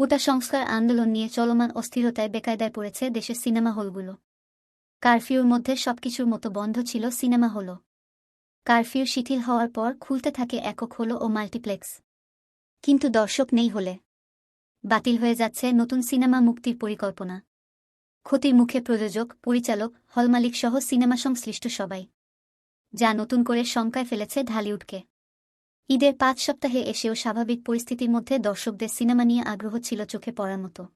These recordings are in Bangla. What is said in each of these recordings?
কোটা সংস্কার আন্দোলন নিয়ে চলমান অস্থিরতায় বেকায়দায় পড়েছে দেশের সিনেমা হলগুলো। কারফিউর মধ্যে সবকিছুর মতো বন্ধ ছিল সিনেমা হলও। কারফিউ শিথিল হওয়ার পর খুলতে থাকে একক হল ও মাল্টিপ্লেক্স। কিন্তু দর্শক নেই হলে। বাতিল হয়ে যাচ্ছে নতুন সিনেমা মুক্তির পরিকল্পনা। ক্ষতির মুখে প্রযোজক, পরিচালক হলমালিক সহ সিনেমা সংশ্লিষ্ট সবাই। যা নতুন করে শঙ্কায় ফেলেছে ঢালিউডকে। ঈদের পাঁচ সপ্তাহে এসেও স্বাভাবিক পরিস্থিতির মধ্যে দর্শকদের সিনেমা নিয়ে আগ্রহ ছিল চোখে পড়ার মতো।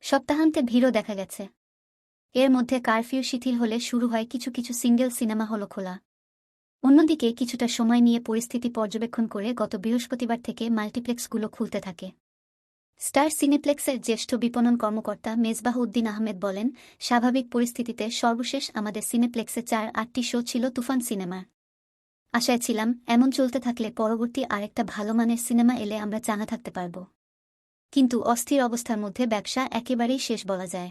সপ্তাহান্তে ভিড়ও দেখা গেছে। এর মধ্যে কারফিউ শিথিল হলে শুরু হয় কিছু কিছু সিঙ্গেল সিনেমা হল খোলা অন্যদিকে কিছুটা সময় নিয়ে পরিস্থিতি পর্যবেক্ষণ করে গত বৃহস্পতিবার থেকে মাল্টিপ্লেক্সগুলো খুলতে থাকে। স্টার সিনেপ্লেক্সের জ্যেষ্ঠ বিপণন কর্মকর্তা মেজবাহ উদ্দিন আহমেদ বলেন, স্বাভাবিক পরিস্থিতিতে সর্বশেষ আমাদের সিনেপ্লেক্সে চার, আটটি শো ছিল তুফান সিনেমার। আশায় ছিলাম, এমন চলতে থাকলে পরবর্তী আরেকটা ভালো মানের সিনেমা এলে আমরা জানা থাকতে পারব। কিন্তু অস্থির অবস্থার মধ্যে ব্যবসা একেবারেই শেষ বলা যায়।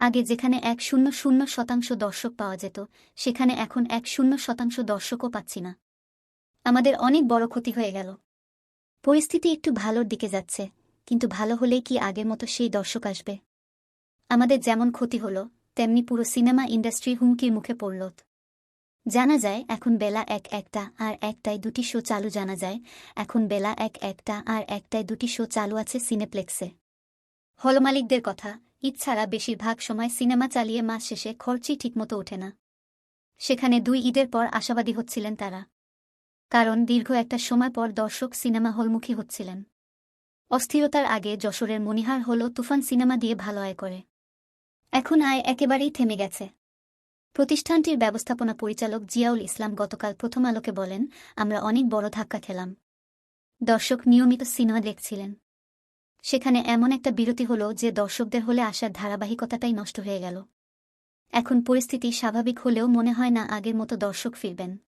আগে যেখানে এক শূন্য শূন্য শতাংশ দর্শক পাওয়া যেত, সেখানে এখন এক শূন্য শতাংশ দর্শকও পাচ্ছি না। আমাদের অনেক বড় ক্ষতি হয়ে গেল। পরিস্থিতি একটু ভালোর দিকে যাচ্ছে, কিন্তু ভালো হলেই কি আগের মতো সেই দর্শক আসবে? আমাদের যেমন ক্ষতি হল, তেমনি পুরো সিনেমা ইন্ডাস্ট্রি হুমকির মুখে পড়ল। জানা যায়, এখন বেলা এক একটা আর একটায় দুটি শো চালু জানা যায়। এখন বেলা এক একটা আর একটায় দুটি শো চালু আছে সিনেপ্লেক্সে। হল মালিকদের কথা ছাড়া বেশিরভাগ সময় সিনেমা চালিয়ে মাস শেষে খরচই ঠিকমতো ওঠে না। সেখানে দুই ঈদের পর আশাবাদী হচ্ছিলেন তারা। কারণ দীর্ঘ একটা সময় পর দর্শক সিনেমা হলমুখী হচ্ছিলেন। অস্থিরতার আগে যশোরের মনিহার হল তুফান সিনেমা দিয়ে ভালো আয় করে। এখন আয় একেবারেই থেমে গেছে। প্রতিষ্ঠানটির ব্যবস্থাপনা পরিচালক জিয়াউল ইসলাম গতকাল প্রথম আলোকে বলেন, আমরা অনেক বড় ধাক্কা খেলাম। দর্শক নিয়মিত সিনেমা দেখছিলেন। সেখানে এমন একটা বিরতি হল যে দর্শকদের হলে আসার ধারাবাহিকতাটাই নষ্ট হয়ে গেল। এখন পরিস্থিতি স্বাভাবিক হলেও মনে হয় না আগের মতো দর্শক ফিরবেন।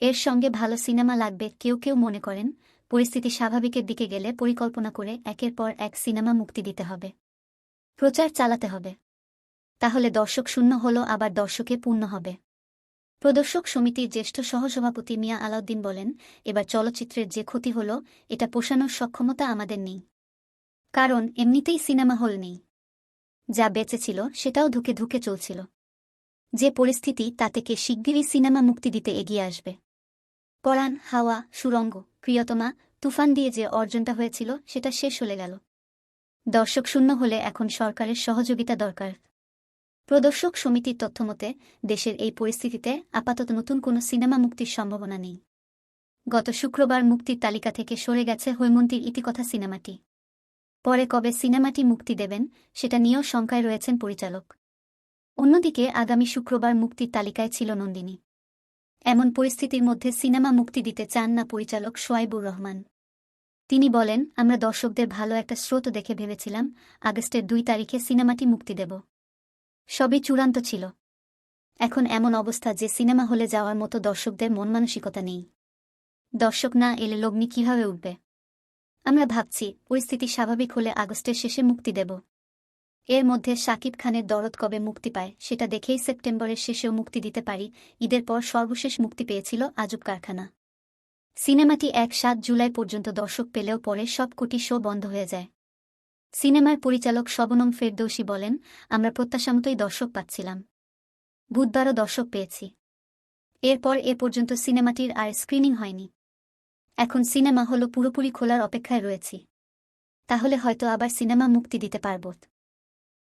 এর সঙ্গে ভালো সিনেমা লাগবে কেউ কেউ মনে করেন, পরিস্থিতি স্বাভাবিকের দিকে গেলে পরিকল্পনা করে একের পর এক সিনেমা মুক্তি দিতে হবে। প্রচার চালাতে হবে। তাহলে দর্শক শূন্য হল, আবার দর্শকে পূর্ণ হবে। প্রদর্শক সমিতির জ্যেষ্ঠ সহসভাপতি মিয়া আলাউদ্দিন বলেন, এবার চলচ্চিত্রের যে ক্ষতি হল, এটা পোষানোর সক্ষমতা আমাদের নেই। কারণ এমনিতেই সিনেমা হল নেই। যা বেঁচে ছিল, সেটাও ধুকে ধুকে চলছিল। যে পরিস্থিতি, তাতে কে শিগগিরই সিনেমা মুক্তি দিতে এগিয়ে আসবে। পরাণ, হাওয়া, সুরঙ্গ, প্রিয়তমা, তুফান দিয়ে যে অর্জনটা হয়েছিল, সেটা শেষ হলে গেল। দর্শক শূন্য হলে এখন সরকারের সহযোগিতা দরকার। প্রদর্শক সমিতির তথ্যমতে দেশের এই পরিস্থিতিতে আপাতত নতুন কোনো সিনেমা মুক্তির সম্ভাবনা নেই। গত শুক্রবার মুক্তির তালিকা থেকে সরে গেছে হৈমন্তীর ইতিকথা সিনেমাটি। পরে কবে সিনেমাটি মুক্তি দেবেন, সেটা নিয়েও শঙ্কায় রয়েছেন পরিচালক। অন্যদিকে আগামী শুক্রবার মুক্তির তালিকায় ছিল নন্দিনী। এমন পরিস্থিতির মধ্যে সিনেমা মুক্তি দিতে চান না পরিচালক সোয়াইবুর রহমান। তিনি বলেন, আমরা দর্শকদের ভালো একটা স্রোত দেখে ভেবেছিলাম, আগস্টের দুই তারিখে সিনেমাটি মুক্তি দেব। সবই চূড়ান্ত ছিল। এখন এমন অবস্থা যে সিনেমা হলে যাওয়ার মতো দর্শকদের মন মানসিকতা নেই। দর্শক না এলে লগ্নি কীভাবে উঠবে? আমরা ভাবছি পরিস্থিতি স্বাভাবিক হলে আগস্টের শেষে মুক্তি দেব। এর মধ্যে শাকিব খানের দরদ কবে মুক্তি পায়, সেটা দেখেই সেপ্টেম্বরের শেষেও মুক্তি দিতে পারি, ঈদের পর সর্বশেষ মুক্তি পেয়েছিল আজব কারখানা। সিনেমাটি এক সাত জুলাই পর্যন্ত দর্শক পেলেও পরে সব কোটি শো বন্ধ হয়ে যায়। সিনেমার পরিচালক শবনম ফেরদৌসী বলেন, আমরা প্রত্যাশামতোই দর্শক পাচ্ছিলাম। বুধবারও দর্শক পেয়েছি। এরপর এ পর্যন্ত সিনেমাটির আর স্ক্রিনিং হয়নি। এখন সিনেমা হলো পুরোপুরি খোলার অপেক্ষায় রয়েছি। তাহলে হয়তো আবার সিনেমা মুক্তি দিতে পারব।